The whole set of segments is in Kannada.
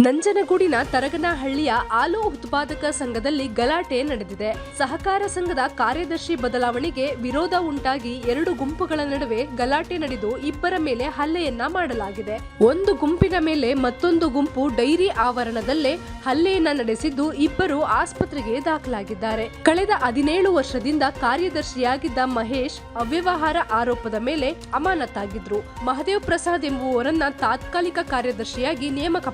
ನಂಜನಗೂಡಿನ ತರಗನಹಳ್ಳಿಯ ಹಾಲು ಉತ್ಪಾದಕ ಸಂಘದಲ್ಲಿ ಗಲಾಟೆ ನಡೆದಿದೆ. ಸಹಕಾರ ಸಂಘದ ಕಾರ್ಯದರ್ಶಿ ಬದಲಾವಣೆಗೆ ವಿರೋಧ ಉಂಟಾಗಿ ಎರಡು ಗುಂಪುಗಳ ನಡುವೆ ಗಲಾಟೆ ನಡೆದು ಇಬ್ಬರ ಮೇಲೆ ಹಲ್ಲೆಯನ್ನ ಮಾಡಲಾಗಿದೆ. ಒಂದು ಗುಂಪಿನ ಮೇಲೆ ಮತ್ತೊಂದು ಗುಂಪು ಡೈರಿ ಆವರಣದಲ್ಲೇ ಹಲ್ಲೆಯನ್ನ ನಡೆಸಿದ್ದು ಇಬ್ಬರು ಆಸ್ಪತ್ರೆಗೆ ದಾಖಲಾಗಿದ್ದಾರೆ. ಕಳೆದ ಹದಿನೇಳು ವರ್ಷದಿಂದ ಕಾರ್ಯದರ್ಶಿಯಾಗಿದ್ದ ಮಹೇಶ್ ಅವ್ಯವಹಾರ ಆರೋಪದ ಮೇಲೆ ಅಮಾನತಾಗಿದ್ರು. ಮಹದೇವ್ ಪ್ರಸಾದ್ ಎಂಬುವರನ್ನ ತಾತ್ಕಾಲಿಕ ಕಾರ್ಯದರ್ಶಿಯಾಗಿ ನೇಮಕ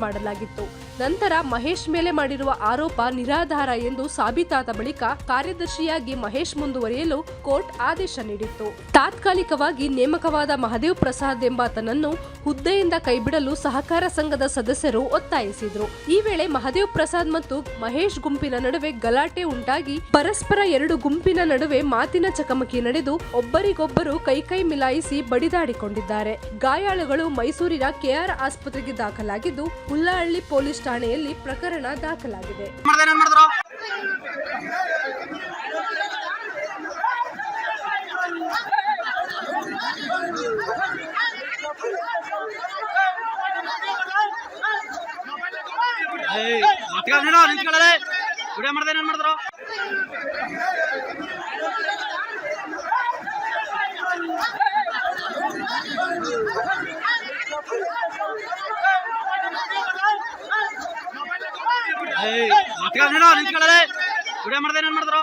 ನಂತರ ಮಹೇಶ್ ಮೇಲೆ ಮಾಡಿರುವ ಆರೋಪ ನಿರಾಧಾರ ಎಂದು ಸಾಬೀತಾದ ಬಳಿಕ ಕಾರ್ಯದರ್ಶಿಯಾಗಿ ಮಹೇಶ್ ಮುಂದುವರಿಯಲು ಕೋರ್ಟ್ ಆದೇಶ ನೀಡಿತ್ತು. ತಾತ್ಕಾಲಿಕವಾಗಿ ನೇಮಕವಾದ ಮಹದೇವ್ ಪ್ರಸಾದ್ ಎಂಬಾತನನ್ನು ಹುದ್ದೆಯಿಂದ ಕೈಬಿಡಲು ಸಹಕಾರ ಸಂಘದ ಸದಸ್ಯರು ಒತ್ತಾಯಿಸಿದ್ರು. ಈ ವೇಳೆ ಮಹದೇವ್ ಪ್ರಸಾದ್ ಮತ್ತು ಮಹೇಶ್ ಗುಂಪಿನ ನಡುವೆ ಗಲಾಟೆ ಉಂಟಾಗಿ ಪರಸ್ಪರ ಎರಡು ಗುಂಪಿನ ನಡುವೆ ಮಾತಿನ ಚಕಮಕಿ ನಡೆದು ಒಬ್ಬರಿಗೊಬ್ಬರು ಕೈಕೈ ಮಿಲಾಯಿಸಿ ಬಡಿದಾಡಿಕೊಂಡಿದ್ದಾರೆ. ಗಾಯಾಳುಗಳು ಮೈಸೂರಿನ ಕೆಆರ್ ಆಸ್ಪತ್ರೆಗೆ ದಾಖಲಾಗಿದ್ದು ಹುಲ್ಲಹಳ್ಳಿ ಪೊಲೀಸ್ ಠಾಣೆಯಲ್ಲಿ ಪ್ರಕರಣ ದಾಖಲಾಗಿದೆ. ಮಾಡ್ದೇನ್ ಮಾಡಿದ್ರು ವಿಡಿಯೋ ಮಾಡ್ದೇನ ಮಾಡಿದ್ರು?